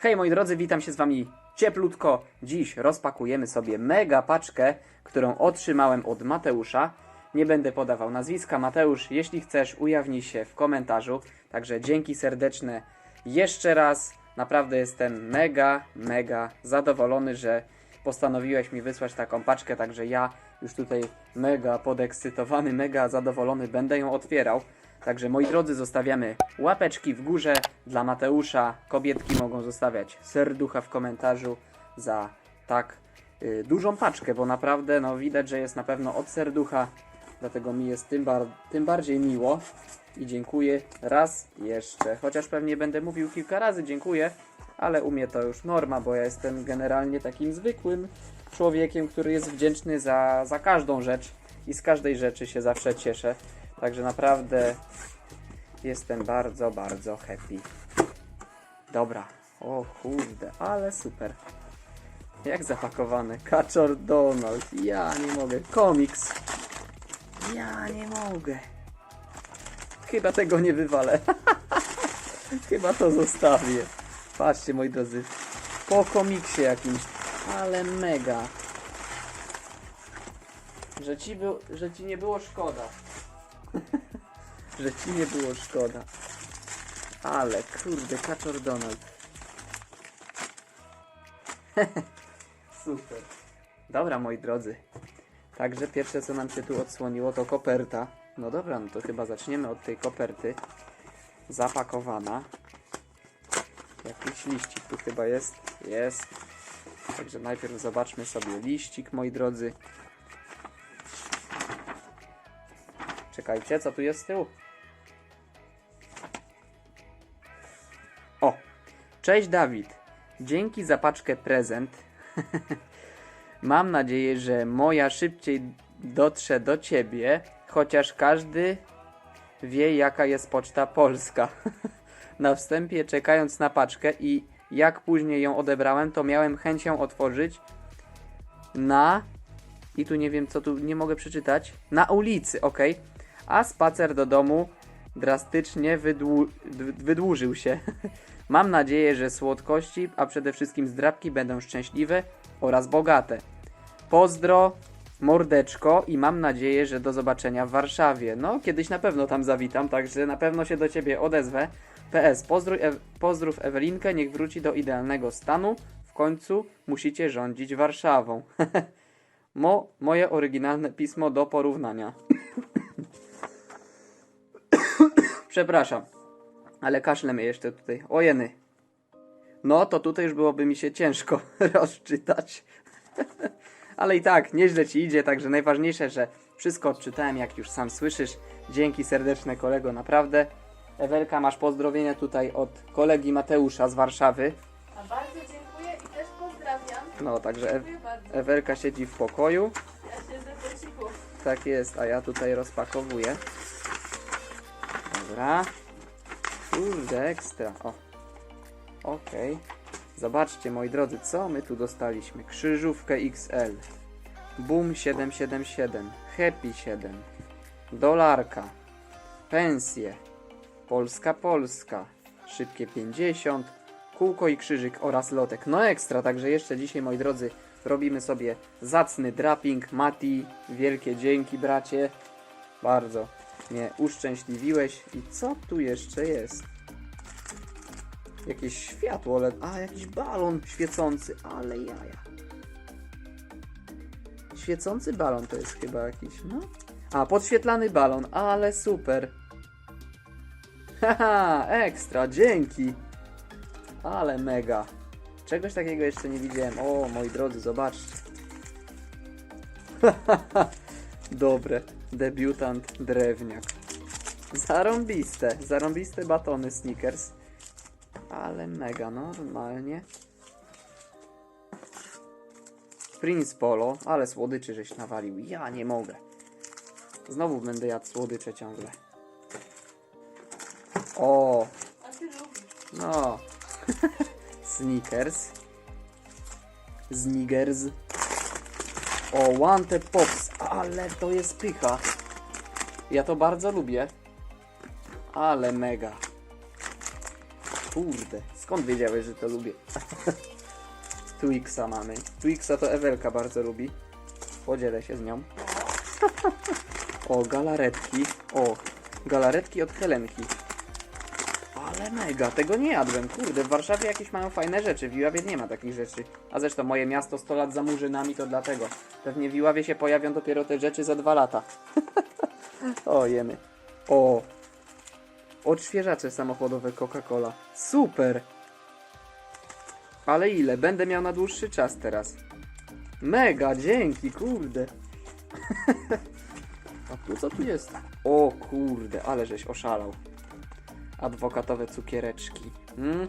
Hej moi drodzy, witam się z wami cieplutko. Dziś rozpakujemy sobie mega paczkę, którą otrzymałem od Mateusza. Nie będę podawał nazwiska. Mateusz, jeśli chcesz, ujawnij się w komentarzu. Także dzięki serdeczne jeszcze raz. Naprawdę jestem mega, mega zadowolony, że postanowiłeś mi wysłać taką paczkę. Także ja już tutaj mega podekscytowany, mega zadowolony będę ją otwierał. Także moi drodzy, zostawiamy łapeczki w górze dla Mateusza. Kobietki mogą zostawiać serducha w komentarzu za tak y, dużą paczkę, bo naprawdę no, widać, że jest na pewno od serducha. Dlatego mi jest tym, bar- tym bardziej miło i dziękuję raz jeszcze. Chociaż pewnie będę mówił kilka razy dziękuję, ale u mnie to już norma, bo ja jestem generalnie takim zwykłym człowiekiem, który jest wdzięczny za, za każdą rzecz i z każdej rzeczy się zawsze cieszę. Także naprawdę jestem bardzo, bardzo happy. Dobra. O kurde, ale super. Jak zapakowany. Kaczor Donald. Ja nie mogę. Komiks. Ja nie mogę. Chyba tego nie wywalę. Chyba to zostawię. Patrzcie moi drodzy. Po komiksie jakimś. Ale mega. Że ci, był, że ci nie było szkoda. że ci nie było szkoda. Ale kurde, Kaczor Donald. Super. Dobra, moi drodzy. Także pierwsze, co nam się tu odsłoniło, to koperta. No dobra, no to chyba zaczniemy od tej koperty. Zapakowana. Jakiś liścik tu chyba jest. Jest. Także najpierw zobaczmy sobie liścik, moi drodzy. Czekajcie, co tu jest z tyłu? O! Cześć Dawid. Dzięki za paczkę prezent. Mam nadzieję, że moja szybciej dotrze do ciebie, chociaż każdy wie, jaka jest poczta polska. na wstępie, czekając na paczkę i jak później ją odebrałem, to miałem chęć ją otworzyć na. I tu nie wiem, co tu nie mogę przeczytać. Na ulicy, ok. A spacer do domu drastycznie wydłu- wydłużył się. Mam nadzieję, że słodkości, a przede wszystkim zdrabki będą szczęśliwe oraz bogate. Pozdro, mordeczko i mam nadzieję, że do zobaczenia w Warszawie. No, kiedyś na pewno tam zawitam, także na pewno się do Ciebie odezwę. PS, pozdrów, e- pozdrów Ewelinkę, niech wróci do idealnego stanu. W końcu musicie rządzić Warszawą. Mo, moje oryginalne pismo do porównania. Przepraszam, ale kaszle mnie jeszcze tutaj. Ojeny. No, to tutaj już byłoby mi się ciężko rozczytać. Ale i tak, nieźle ci idzie, także najważniejsze, że wszystko odczytałem, jak już sam słyszysz. Dzięki serdeczne kolego, naprawdę. Ewelka, masz pozdrowienia tutaj od kolegi Mateusza z Warszawy. A bardzo dziękuję i też pozdrawiam. No, także e. Ewelka siedzi w pokoju. Ja siedzę cichu. Tak jest, a ja tutaj rozpakowuję. Dobra. Kurde, ekstra. O. Okej. Zobaczcie, moi drodzy, co my tu dostaliśmy. Krzyżówkę XL. Boom 777. Happy 7. Dolarka. Pensje. Polska Polska. Szybkie 50. Kółko i krzyżyk oraz lotek. No ekstra, także jeszcze dzisiaj, moi drodzy, robimy sobie zacny draping. Mati, wielkie dzięki, bracie. Bardzo mnie uszczęśliwiłeś. I co tu jeszcze jest? Jakieś światło LED. A, jakiś balon świecący, ale jaja. Świecący balon to jest chyba jakiś, no. A, podświetlany balon, ale super. Haha, ekstra, dzięki. Ale mega. Czegoś takiego jeszcze nie widziałem. O, moi drodzy, zobaczcie. Dobre. Debiutant drewniak. Zarąbiste. Zarąbiste batony Snickers. Ale mega, normalnie. Prince Polo, ale słodyczy żeś nawalił. Ja nie mogę. Znowu będę jadł słodycze ciągle. O, no. Snickers. Snickers. O, Wanted Pops. Ale to jest pycha. Ja to bardzo lubię. Ale mega. Kurde, skąd wiedziałeś, że to lubię? Twixa mamy. Twixa to Ewelka bardzo lubi. Podzielę się z nią. o, galaretki. O, galaretki od Helenki. Ale mega, tego nie jadłem. Kurde, w Warszawie jakieś mają fajne rzeczy. W Iławie nie ma takich rzeczy. A zresztą moje miasto 100 lat za murzynami, to dlatego. Pewnie w Iławie się pojawią dopiero te rzeczy za dwa lata. o, jemy. O, odświeżacze samochodowe Coca-Cola. Super! Ale ile? Będę miał na dłuższy czas teraz. Mega, dzięki, kurde. A tu co tu jest? O kurde, ale żeś oszalał. Adwokatowe cukiereczki. Mm.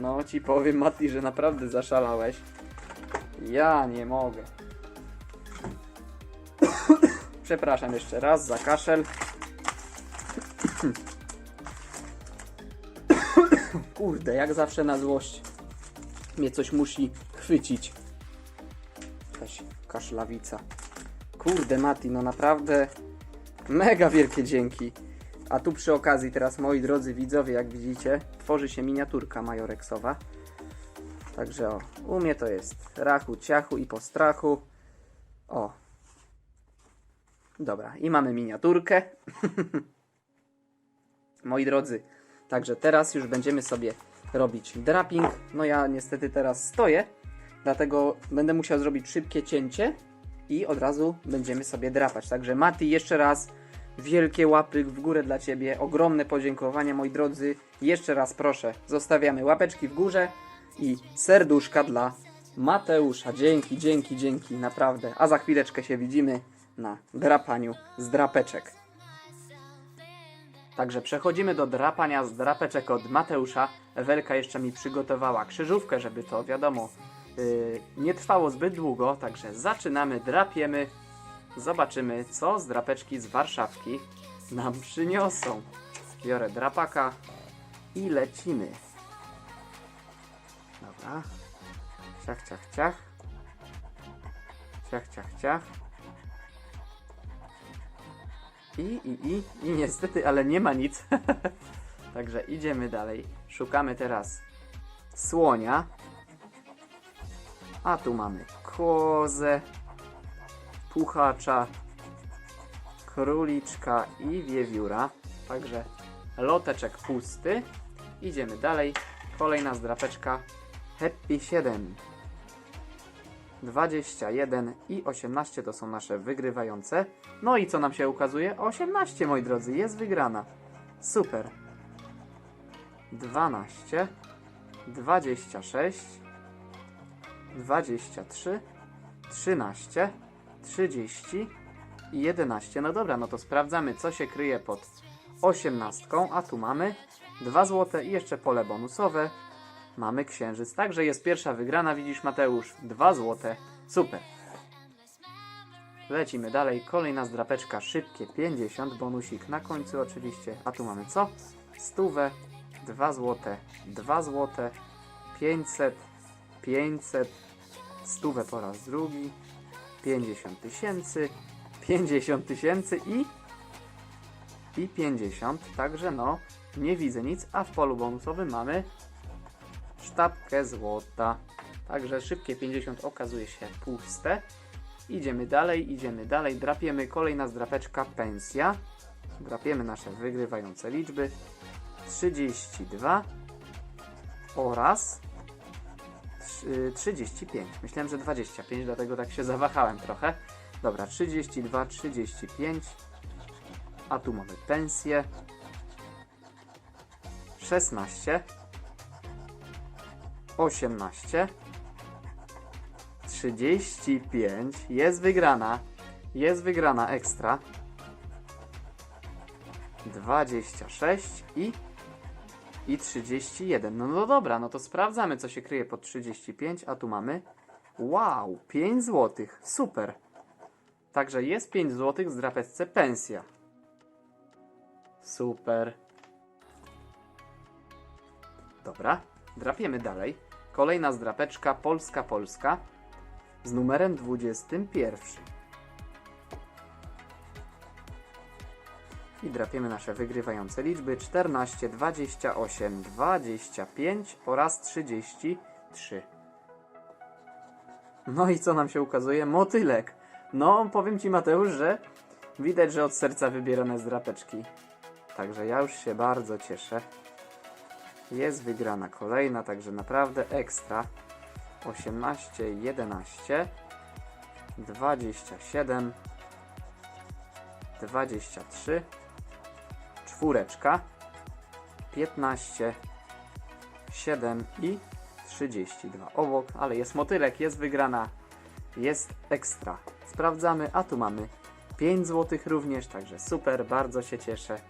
No ci powiem Mati, że naprawdę zaszalałeś. Ja nie mogę. Przepraszam jeszcze raz za kaszel. Kurde, jak zawsze na złość mnie coś musi chwycić. Jakaś kaszlawica. Kurde, Mati, no naprawdę mega wielkie dzięki. A tu przy okazji teraz, moi drodzy widzowie, jak widzicie, tworzy się miniaturka majoreksowa. Także o, u mnie to jest rachu, ciachu i po strachu. O. Dobra, i mamy miniaturkę. moi drodzy, także teraz już będziemy sobie robić draping. No ja niestety teraz stoję, dlatego będę musiał zrobić szybkie cięcie i od razu będziemy sobie drapać. Także Mati, jeszcze raz wielkie łapy w górę dla Ciebie, ogromne podziękowania moi drodzy. Jeszcze raz proszę, zostawiamy łapeczki w górze i serduszka dla Mateusza. Dzięki, dzięki, dzięki, naprawdę. A za chwileczkę się widzimy na drapaniu z drapeczek. Także przechodzimy do drapania z drapeczek od Mateusza. Ewelka jeszcze mi przygotowała krzyżówkę, żeby to wiadomo yy, nie trwało zbyt długo. Także zaczynamy, drapiemy. Zobaczymy, co z drapeczki z Warszawki nam przyniosą. Biorę drapaka i lecimy. Dobra. Ciach, ciach, ciach. Ciach, ciach, ciach. I, i, i, i niestety, ale nie ma nic. Także idziemy dalej. Szukamy teraz słonia. A tu mamy kozę, puchacza, króliczka i wiewióra. Także loteczek pusty. Idziemy dalej. Kolejna zdrapeczka Happy 7. 21 i 18 to są nasze wygrywające. No i co nam się ukazuje? 18, moi drodzy, jest wygrana. Super. 12, 26, 23, 13, 30 i 11. No dobra, no to sprawdzamy, co się kryje pod 18, a tu mamy 2 złote i jeszcze pole bonusowe. Mamy księżyc. Także jest pierwsza wygrana, widzisz Mateusz. 2 złote. Super. Lecimy dalej. Kolejna zdrapeczka, szybkie 50, bonusik na końcu oczywiście. A tu mamy co? Stówę, 2 złote, 2 złote, 500, 500, stówę po raz drugi, 50 tysięcy, 50 tysięcy i i 50, także no nie widzę nic, a w polu bonusowym mamy sztabkę złota. Także szybkie 50 okazuje się puste. Idziemy dalej, idziemy dalej, drapiemy kolejna zdrapeczka pensja. Drapiemy nasze wygrywające liczby. 32 oraz trzy- 35. Myślałem, że 25, dlatego tak się zawahałem trochę. Dobra, 32, 35. A tu mamy pensję. 16. 18. 35. Jest wygrana. Jest wygrana ekstra. 26 i i 31. No, no dobra, no to sprawdzamy, co się kryje pod 35, a tu mamy. Wow, 5 zł. Super. Także jest 5 zł z drapeczce pensja. Super. Dobra, drapiemy dalej. Kolejna zdrapeczka Polska Polska z numerem 21. I drapiemy nasze wygrywające liczby 14, 28, 25 oraz 33. No i co nam się ukazuje? Motylek. No, powiem Ci Mateusz, że widać, że od serca wybierane z drapeczki. Także ja już się bardzo cieszę. Jest wygrana kolejna, także naprawdę ekstra. 18, 11, 27, 23, czwóreczka, 15, 7 i 32. Obok, ale jest motylek, jest wygrana, jest ekstra. Sprawdzamy, a tu mamy 5 zł również, także super, bardzo się cieszę.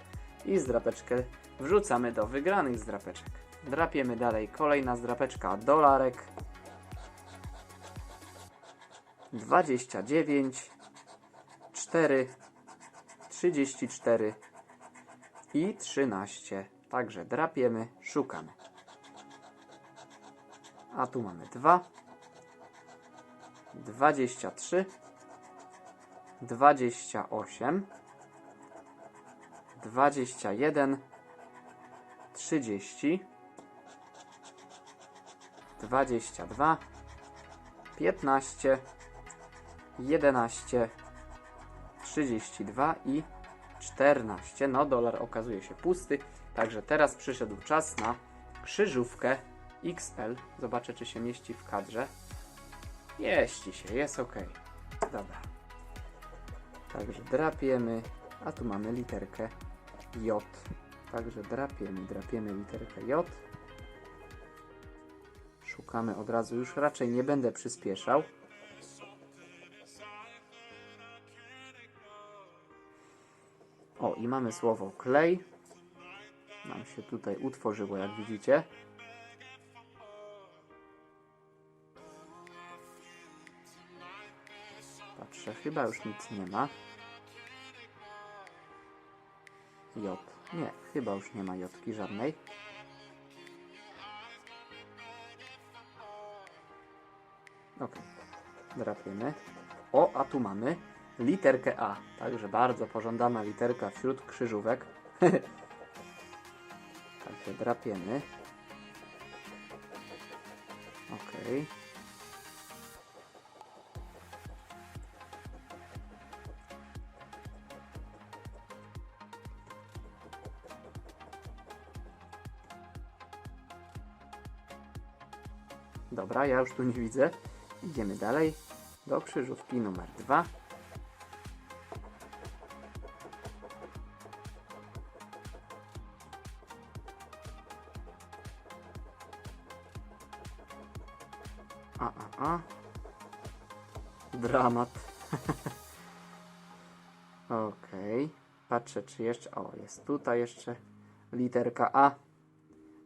I zdrapeczkę wrzucamy do wygranych zdrapeczek. Drapiemy dalej, kolejna zdrapeczka, dolarek. 29, 4, 34 i 13. Także drapiemy, szukamy. A tu mamy 2, 23, 28, 21, 30, 22, 15, 11, 32 i 14. No, dolar okazuje się pusty, także teraz przyszedł czas na krzyżówkę XL. Zobaczę, czy się mieści w kadrze. Mieści się, jest ok. Dobra. Także drapiemy, a tu mamy literkę J. Także drapiemy, drapiemy literkę J. Szukamy od razu, już raczej nie będę przyspieszał. O, i mamy słowo klej. Nam się tutaj utworzyło, jak widzicie. Patrzę, chyba już nic nie ma. J. Nie, chyba już nie ma jotki żadnej. Ok, drapiemy. O, a tu mamy literkę A. Także bardzo pożądana literka wśród krzyżówek. Także drapiemy. Ok. Dobra, ja już tu nie widzę. Idziemy dalej do krzyżówki numer 2. A, a, a. Dramat. Okej. Patrzę, czy jeszcze. O, jest tutaj jeszcze literka A.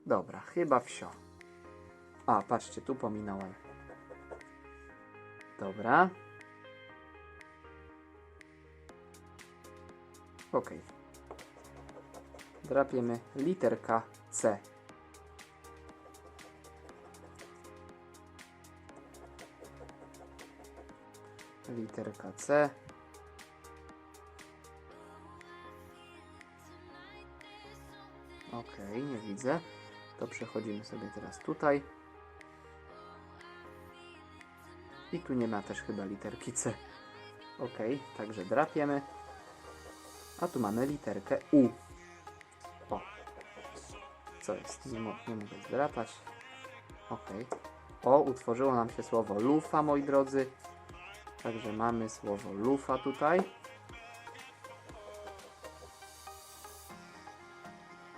Dobra, chyba wsio. A, patrzcie, tu pominąłem. Dobra. Ok. Drapiemy literka C. Literka C. Ok, nie widzę. To przechodzimy sobie teraz tutaj. I tu nie ma też chyba literki C. Ok, także drapiemy. A tu mamy literkę U. O. Co jest? Nie, mo nie mogę zdrapać. Ok. O, utworzyło nam się słowo lufa, moi drodzy. Także mamy słowo lufa tutaj.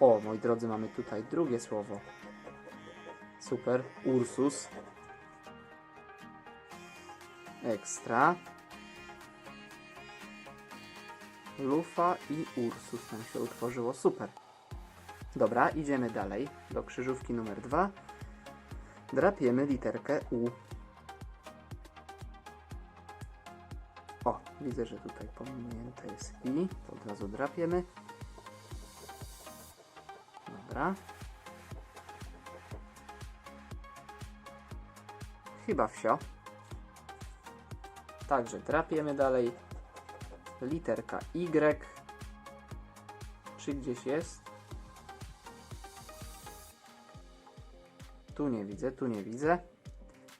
O, moi drodzy, mamy tutaj drugie słowo. Super. Ursus. Ekstra. Lufa i Ursus nam się utworzyło. Super. Dobra, idziemy dalej do krzyżówki numer 2. Drapiemy literkę U. O, widzę, że tutaj pominięte jest I. Od razu drapiemy. Dobra. Chyba wsio. Także drapiemy dalej. Literka Y. Czy gdzieś jest? Tu nie widzę, tu nie widzę.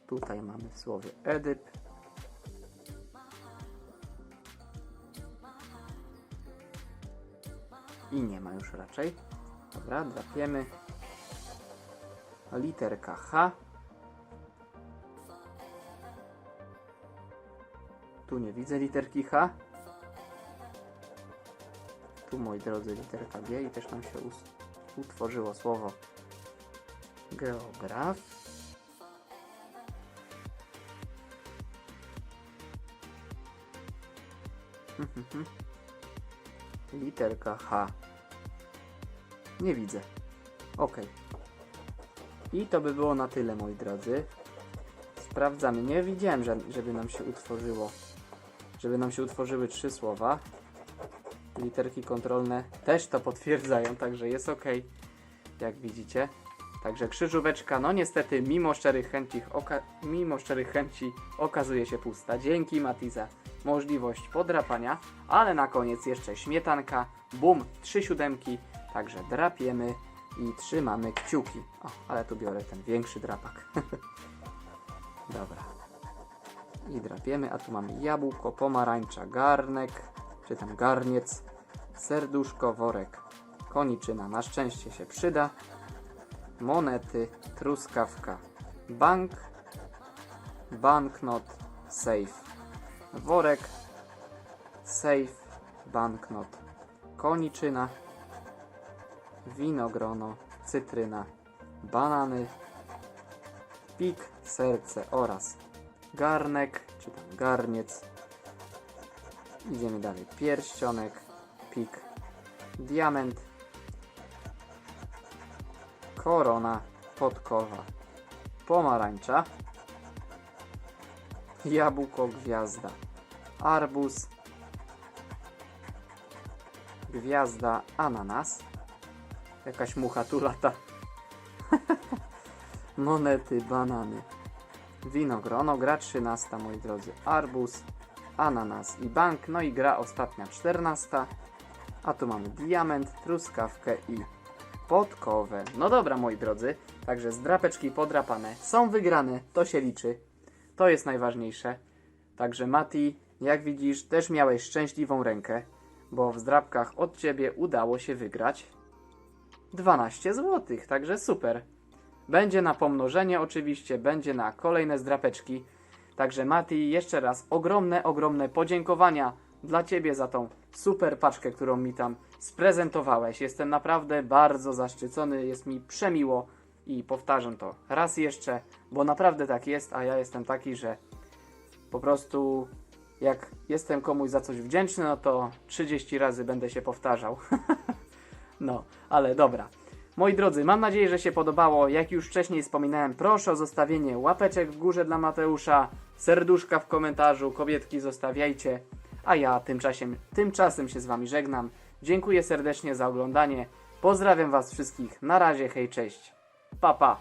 Tutaj mamy w słowie Edyp. I nie ma już raczej. Dobra, drapiemy. Literka H. Tu nie widzę literki H. Tu, moi drodzy, literka G i też nam się utworzyło słowo geograf. Literka H. Nie widzę. Ok. I to by było na tyle, moi drodzy. Sprawdzamy. Nie widziałem, że- żeby nam się utworzyło. Żeby nam się utworzyły trzy słowa. Literki kontrolne też to potwierdzają, także jest ok. Jak widzicie. Także krzyżóweczka, no niestety, mimo szczerych chęci, mimo szczerych chęci okazuje się pusta. Dzięki Mati za możliwość podrapania, ale na koniec jeszcze śmietanka, bum, trzy siódemki, także drapiemy i trzymamy kciuki. O, ale tu biorę ten większy drapak. Dobra. I drapiemy, a tu mamy jabłko, pomarańcza, garnek, czy tam garniec, serduszko, worek, koniczyna, na szczęście się przyda, monety, truskawka, bank, banknot, safe, worek, safe, banknot, koniczyna, winogrono, cytryna, banany, pik, serce oraz garnek, czy tam garniec. Idziemy dalej. Pierścionek, pik, diament, korona, podkowa, pomarańcza, jabłko, gwiazda, arbuz, gwiazda, ananas, jakaś mucha tu lata, monety, banany, Winogrono, gra 13, moi drodzy. Arbuz, ananas i bank. No i gra ostatnia 14. A tu mamy diament, truskawkę i podkowę. No dobra, moi drodzy. Także zdrapeczki podrapane są wygrane. To się liczy. To jest najważniejsze. Także Mati, jak widzisz, też miałeś szczęśliwą rękę, bo w zdrapkach od ciebie udało się wygrać 12 zł. Także super. Będzie na pomnożenie oczywiście, będzie na kolejne zdrapeczki. Także Mati, jeszcze raz ogromne, ogromne podziękowania dla Ciebie za tą super paczkę, którą mi tam sprezentowałeś. Jestem naprawdę bardzo zaszczycony, jest mi przemiło i powtarzam to raz jeszcze, bo naprawdę tak jest, a ja jestem taki, że po prostu jak jestem komuś za coś wdzięczny, no to 30 razy będę się powtarzał. no, ale dobra. Moi drodzy, mam nadzieję, że się podobało. Jak już wcześniej wspominałem, proszę o zostawienie łapeczek w górze dla Mateusza, serduszka w komentarzu, kobietki zostawiajcie. A ja tymczasem, tymczasem się z Wami żegnam. Dziękuję serdecznie za oglądanie. Pozdrawiam Was wszystkich. Na razie, hej, cześć. Pa, pa.